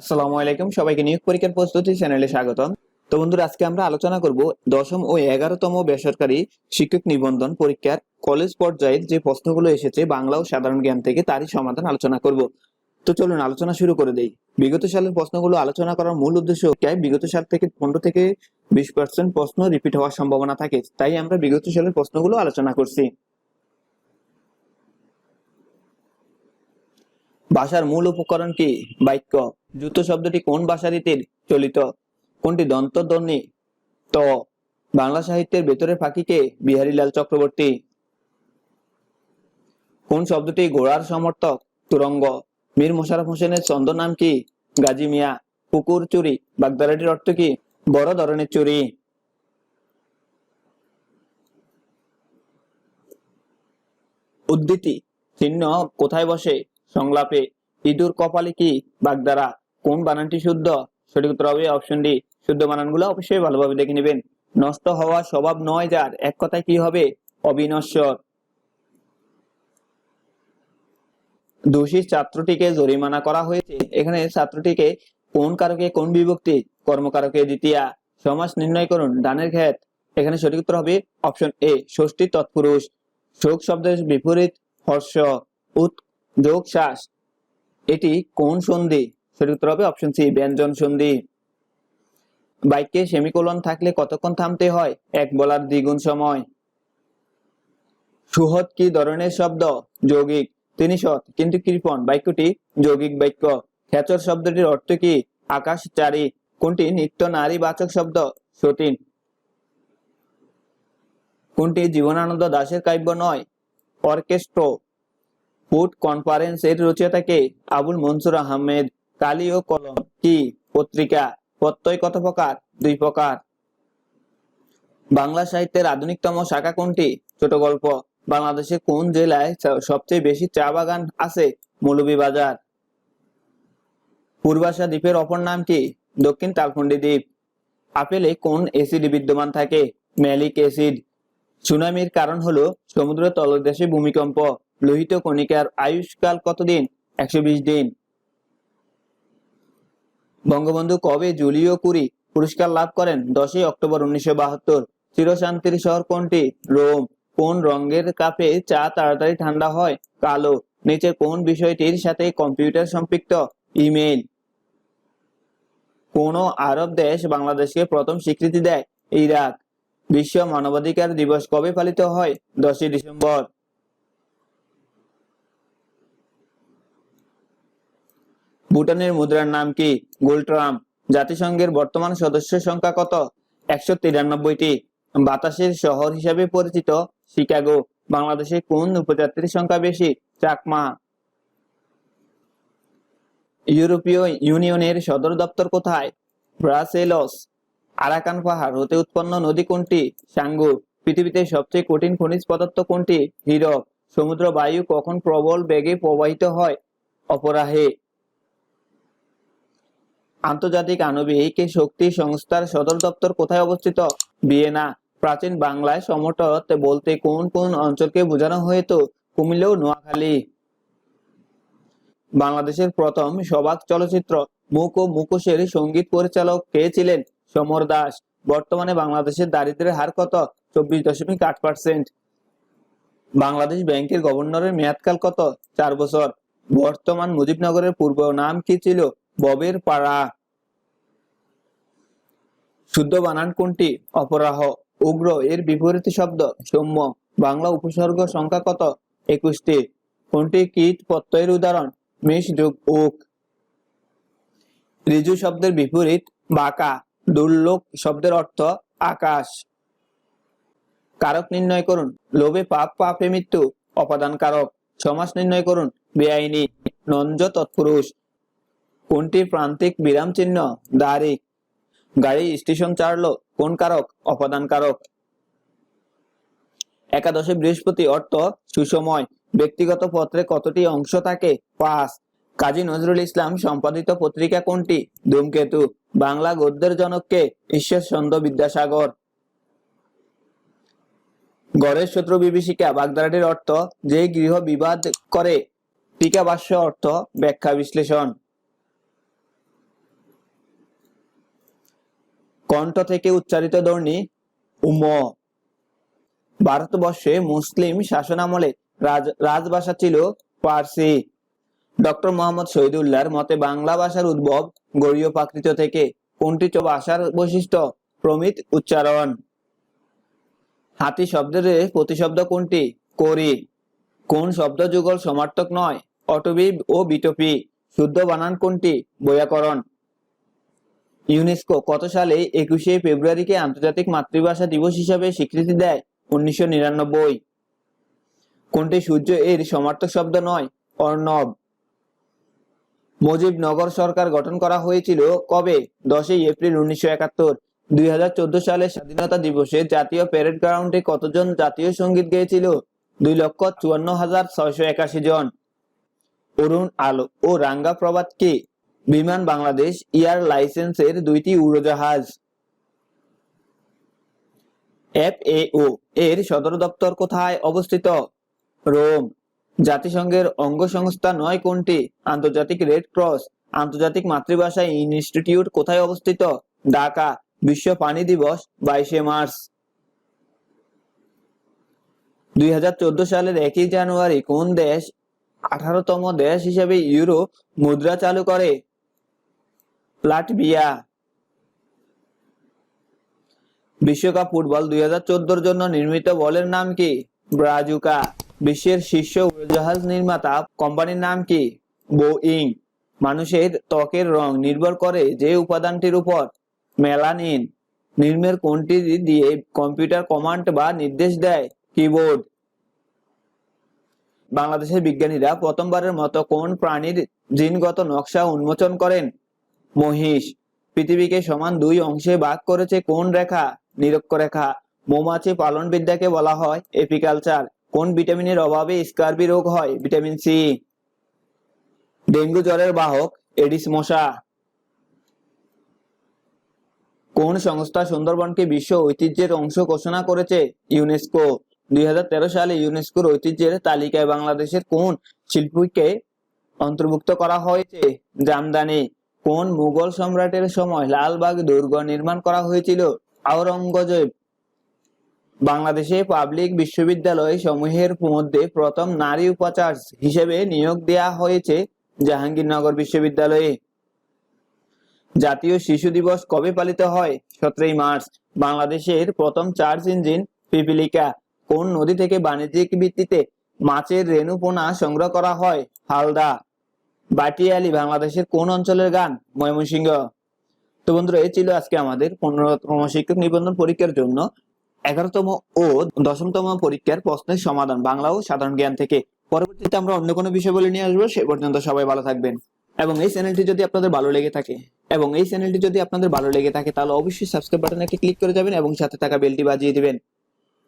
আসসালামু আলাইকুম, সবাইকে নিয়োগ পরীক্ষার প্রস্তুতি চ্যানেলে স্বাগতম। তো বন্ধুরা, আজকে আমরা আলোচনা করব দশম ও এগারোতম বেসরকারি শিক্ষক নিবন্ধন পরীক্ষার কলেজ পর্যায়ের যে প্রশ্নগুলো এসেছে বাংলা ও সাধারণ জ্ঞান থেকে, তারই সমাধান আলোচনা করব। তো চলুন, আলোচনা শুরু করে দেই। বিগত সালের প্রশ্নগুলো আলোচনা করার মূল উদ্দেশ্য বিগত সাল থেকে পনেরো থেকে বিশ পার্সেন্ট প্রশ্ন রিপিট হওয়ার সম্ভাবনা থাকে। তাই আমরা বিগত সালের প্রশ্নগুলো আলোচনা করছি। ভাষার মূল উপকরণ কি? বাক্য। জুত শব্দটি কোন ভাষা রীতির চলিত? কোনটি দন্ত ধ্বনি ত। বাংলা সাহিত্যের ভেতরে ফাঁকিকে বিহারীলাল চক্রবর্তী। কোন শব্দটি ঘোড়ার সমর্থক? তুরঙ্গ। মীর মোশারফ হোসেনের ছন্দ নাম কি? গাজী মিয়া। কুকুর চুরি। বাগদারাটির অর্থ কি? বড় ধরনের চুরি। উদ্ধৃতি। চিহ্ন কোথায় বসে? সংলাপে। ইঁদুর কপালে কি বাগদারা? কোন বানানটি শুদ্ধ? সঠিক উত্তর হবে অপশন ডি শুদ্ধ বানানগুলো অবশ্যই ভালোভাবে দেখে নেবেন। নষ্ট হওয়া স্বভাব নয় যার। এক কথায় কি হবে? অবিনশ্বর। দোষী ছাত্রটিকে জরিমানা করা হয়েছে। এখানে ছাত্রটিকে কোন কারকে, কোন বিভক্তি? কর্মকারকে দ্বিতীয়া। সমাস নির্ণয় করুন। ডানের ক্ষেত। এখানে সঠিক উত্তর হবে অপশন এ ষষ্ঠী তৎপুরুষ। শোক শব্দের বিপরীত হর্ষ। উৎ, যোগ, শ্বাস। এটি কোন সন্ধি? সঠিক উত্তর হবে অপশন সি ব্যঞ্জন সন্ধি। বাইকে সেমিকোলন থাকলে কতক্ষণ থামতে হয়? এক বলার দ্বিগুণ সময়। সুহদ কি ধরনের শব্দ? যৌগিক। তিনি সৎ, কিন্তু কৃপণ। বাক্যটি যৌগিক বাক্য। খেচর শব্দটির অর্থ কি? আকাশ চারি কোনটি? নিত্য নারী বাচক শব্দ? সতীন। কোনটি? জীবনানন্দ দাসের কাব্য নয়। অর্কেস্ট্রো। ফুড কনফারেন্স এর রচয়িতাকে আবুল মনসুর আহমেদ। কালি ও কলম, কি? পত্রিকা, প্রত্যয় কত প্রকার? দুই প্রকার। বাংলা সাহিত্যের আধুনিকতম শাখা কোনটি? ছোট গল্প। বাংলাদেশের কোন জেলায় সবচেয়ে বেশি চা বাগান আছে? মৌলভীবাজার। পূর্বাশা দ্বীপের অপর নাম কি? দক্ষিণ তালখন্ডি দ্বীপ। আপেলে কোন অ্যাসিড বিদ্যমান থাকে? Malic acid. সুনামির কারণ হলো সমুদ্র তলদেশে ভূমিকম্প। লোহিত কণিকার আয়ুষ্কাল কতদিন? একশো বিশ দিন। বঙ্গবন্ধু কবে জুলিও কুরি পুরস্কার লাভ করেন? দশই অক্টোবর উনিশশো বাহাত্তর। চিরশান্তির শহর কোনটি? রোম। কোন রঙের কাপে চা তাড়াতাড়ি ঠান্ডা হয়? কালো। নিচে কোন বিষয়টির সাথে কম্পিউটার সম্পৃক্ত? ইমেইল। কোন আরব দেশ বাংলাদেশকে প্রথম স্বীকৃতি দেয় ইরাক। বিশ্ব মানবাধিকার দিবস কবে পালিত হয়? দশই ডিসেম্বর। ভুটানের মুদ্রার নাম কি গোল্ট্রাম? জাতিসংঘের বর্তমান সদস্য সংখ্যা কত? একশো তিরানব্বইটি। বাতাসের শহর হিসাবে পরিচিত শিকাগো, বাংলাদেশে কোন উপজাতির সংখ্যা বেশি? চাকমা। ইউরোপীয় ইউনিয়নের সদর দপ্তর কোথায়? ব্রাসেলস। আরাকান পাহাড় হতে উৎপন্ন নদী কোনটি? সাঙ্গু পৃথিবীতে সবচেয়ে কঠিন খনিজ পদার্থ কোনটি? হীরক সমুদ্র বায়ু কখন প্রবল বেগে প্রবাহিত হয়? অপরাহে। আন্তর্জাতিক আণবিক শক্তি সংস্থার সদর দপ্তর কোথায় অবস্থিত? ভিয়েনা। প্রাচীন বাংলায় সমতট বলতে কোন কোন অঞ্চলকে বোঝানো হতো কুমিল্লা নোয়াখালী। বাংলাদেশের প্রথম সবাক চলচ্চিত্র মুখ ও মুখোশের সংগীত পরিচালক কে ছিলেন? সমর দাস। বর্তমানে বাংলাদেশের দারিদ্র্যের হার কত? চব্বিশ দশমিক আট পার্সেন্ট। বাংলাদেশ ব্যাংকের গভর্নরের মেয়াদকাল কত? চার বছর। বর্তমান মুজিবনগরের পূর্ব নাম কি ছিল? ববের পাড়া। শুদ্ধ বানান কোনটি? অপরাহ, উগ্র, এর বিপরীত শব্দ, সৌম্য। বাংলা উপসর্গ সংখ্যা কত? একুশটি। কোনটি কীট প্রত্যয়ের উদাহরণ? মেষ, যোগ ওক ঋজু শব্দের বিপরীত, বাঁকা। দুর্লোক শব্দের অর্থ আকাশ। কারক নির্ণয় করুন। লোভে পাপ, পাপে মৃত্যু। অপাদান কারক সমাস নির্ণয় করুন। বেআইনি। নঞ্জ তৎপুরুষ। কোনটি প্রান্তিক বিরাম চিহ্ন? দাঁড়ি। গাড়ি, স্টেশন চারলো কোন কারক? অপাদান কারক। একাদশে বৃহস্পতি, অর্থ সুসময়। ব্যক্তিগত পত্রে কতটি অংশ থাকে? পাঁচ। কাজী নজরুল ইসলাম সম্পাদিত পত্রিকা কোনটি? ধূমকেতু। বাংলা গদ্যের জনককে ঈশ্বর চন্দ্র বিদ্যাসাগর। গড়ের শত্রু বিভীষিকা, বাগদারাটির অর্থ, যে গৃহ বিবাদ করে। টিকা ভাষ্য অর্থ ব্যাখ্যা বিশ্লেষণ। কণ্ঠ থেকে উচ্চারিত ধ্বনি উম, ভারতবর্ষে মুসলিম শাসনামলে রাজ, রাজভাষা ছিল পার্সি। ডক্টর মোহাম্মদ শহীদুল্লাহর মতে বাংলা ভাষার উদ্ভব গরীয় প্রাকৃত থেকে কোনটি ভাষার বৈশিষ্ট্য প্রমিত উচ্চারণ। হাতি শব্দের প্রতিশব্দ কোনটি? করি। কোন শব্দ যুগল সমার্থক নয়? অটবি ও বিটপি। শুদ্ধ বানান কোনটি? বৈয়াকরণ। ইউনেস্কো কত সালে একুশে ফেব্রুয়ারিকে আন্তর্জাতিক মাতৃভাষা দিবস হিসাবে স্বীকৃতি দেয়? উনিশশো নিরানব্বই। কোনটি সূর্য এর সমার্থক শব্দ নয়? অর্ণব। মুজিবনগর সরকার গঠন করা হয়েছিল কবে? দশই এপ্রিল উনিশশো একাত্তর। দুই হাজার চোদ্দ সালে স্বাধীনতা দিবসে জাতীয় প্যারেড গ্রাউন্ডে কতজন জাতীয় সংগীত গেয়েছিল? দুই লক্ষ চুয়ান্ন হাজার ছয়শো একাশি জন। অরুণ আলো ও রাঙ্গা প্রবাদ কে? বিমান বাংলাদেশ এয়ার লাইসেন্সের দুইটি উড়োজাহাজ। এফএও এর সদর দপ্তর কোথায় অবস্থিত? রোম। জাতিসংঘের অঙ্গ সংস্থা নয় কোনটি? আন্তর্জাতিক রেড ক্রস। আন্তর্জাতিক মাতৃভাষা ইনস্টিটিউট কোথায় অবস্থিত? ঢাকা। বিশ্ব পানি দিবস, বাইশে মার্চ। দুই হাজার চোদ্দ সালের একই জানুয়ারি কোন দেশ আঠারোতম দেশ হিসেবে ইউরো মুদ্রা চালু করে? লাটভিয়া বিশ্বকাপ ফুটবল দুই হাজার জন্য নির্মিত বলের নাম কি? ব্রাজুকা। বিশ্বের শীর্ষ উড়োজাহাজ নির্মাতা। কোম্পানির নাম কি? বোয়িং। মানুষের ত্বকের রং নির্ভর করে যে উপাদানটির উপর মেলানিন নির্মের কোনটি দিয়ে কম্পিউটার কমান্ড বা নির্দেশ দেয়? কিবোর্ড। বাংলাদেশের বিজ্ঞানীরা প্রথমবারের মতো কোন প্রাণীর জিনগত নকশা উন্মোচন করেন? মহিষ, পৃথিবীকে সমান দুই অংশে ভাগ করেছে কোন রেখা? নিরক্ষরেখা। মৌমাছি পালন বিদ্যাকে বলা হয় এপিকালচার। কোন ভিটামিনের অভাবে স্কার্বি রোগ হয়? Vitamin C. ডেঙ্গু জ্বরের বাহক, এডিস মশা। কোন সংস্থা সুন্দরবনকে বিশ্ব ঐতিহ্যের অংশ ঘোষণা করেছে? ইউনেস্কো। দুই হাজার তেরো সালে ইউনেস্কোর ঐতিহ্যের তালিকায় বাংলাদেশের কোন শিল্পীকে অন্তর্ভুক্ত করা হয়েছে? জামদানি। কোন মুঘল সম্রাটের সময় লালবাগ দুর্গ নির্মাণ করা হয়েছিল? আওরঙ্গজেব বাংলাদেশে পাবলিক বিশ্ববিদ্যালয় সমূহের মধ্যে প্রথম নারী উপাচার্য হিসেবে নিয়োগ দেওয়া হয়েছে জাহাঙ্গীরনগর বিশ্ববিদ্যালয়ে। জাতীয় শিশু দিবস কবে পালিত হয়? সতেরোই মার্চ। বাংলাদেশের প্রথম চার্জ ইঞ্জিন পিপিলিকা। কোন নদী থেকে বাণিজ্যিক ভিত্তিতে মাছের রেণু পোনা সংগ্রহ করা হয়? হালদা। বাটিয়ালি বাংলাদেশের কোন অঞ্চলের গান? ময়মনসিংহ। তো বন্ধুরা, এই ছিল আজকে আমাদের পনেরোতম শিক্ষক নিবন্ধন পরীক্ষার জন্য এগারোতম ও দশমতম পরীক্ষার প্রশ্নের সমাধান বাংলা ও সাধারণ জ্ঞান থেকে। পরবর্তীতে আমরা অন্য কোনো বিষয় বলে নিয়ে আসব, সে পর্যন্ত সবাই ভালো থাকবেন। এবং এই চ্যানেলটি যদি আপনাদের ভালো লেগে থাকে, এবং এই চ্যানেলটি যদি আপনাদের ভালো লেগে থাকে, তাহলে অবশ্যই সাবস্ক্রাইব বাটনে ক্লিক করে যাবেন এবং সাথে থাকা বেলটি বাজিয়ে দিবেন।